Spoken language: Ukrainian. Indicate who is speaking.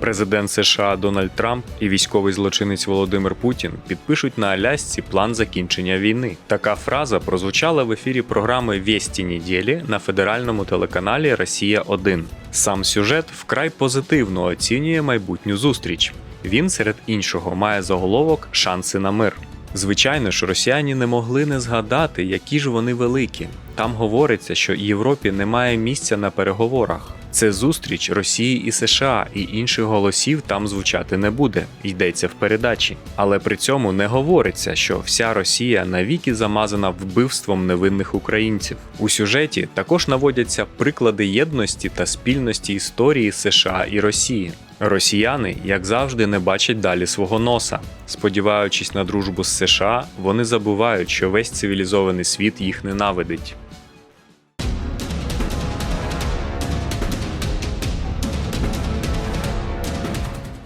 Speaker 1: Президент США Дональд Трамп і військовий злочинець Володимир Путін підпишуть на Алясці план закінчення війни. Така фраза прозвучала в ефірі програми «Вєсті неділі на федеральному телеканалі Росія 1 Сам сюжет вкрай позитивно оцінює майбутню зустріч. Він серед іншого має заголовок Шанси на мир. Звичайно ж, росіяни не могли не згадати, які ж вони великі. Там говориться, що Європі немає місця на переговорах. Це зустріч Росії і США, і інших голосів там звучати не буде, йдеться в передачі. Але при цьому не говориться, що вся Росія навіки замазана вбивством невинних українців. У сюжеті також наводяться приклади єдності та спільності історії США і Росії. Росіяни, як завжди, не бачать далі свого носа. Сподіваючись на дружбу з США, вони забувають, що весь цивілізований світ їх ненавидить.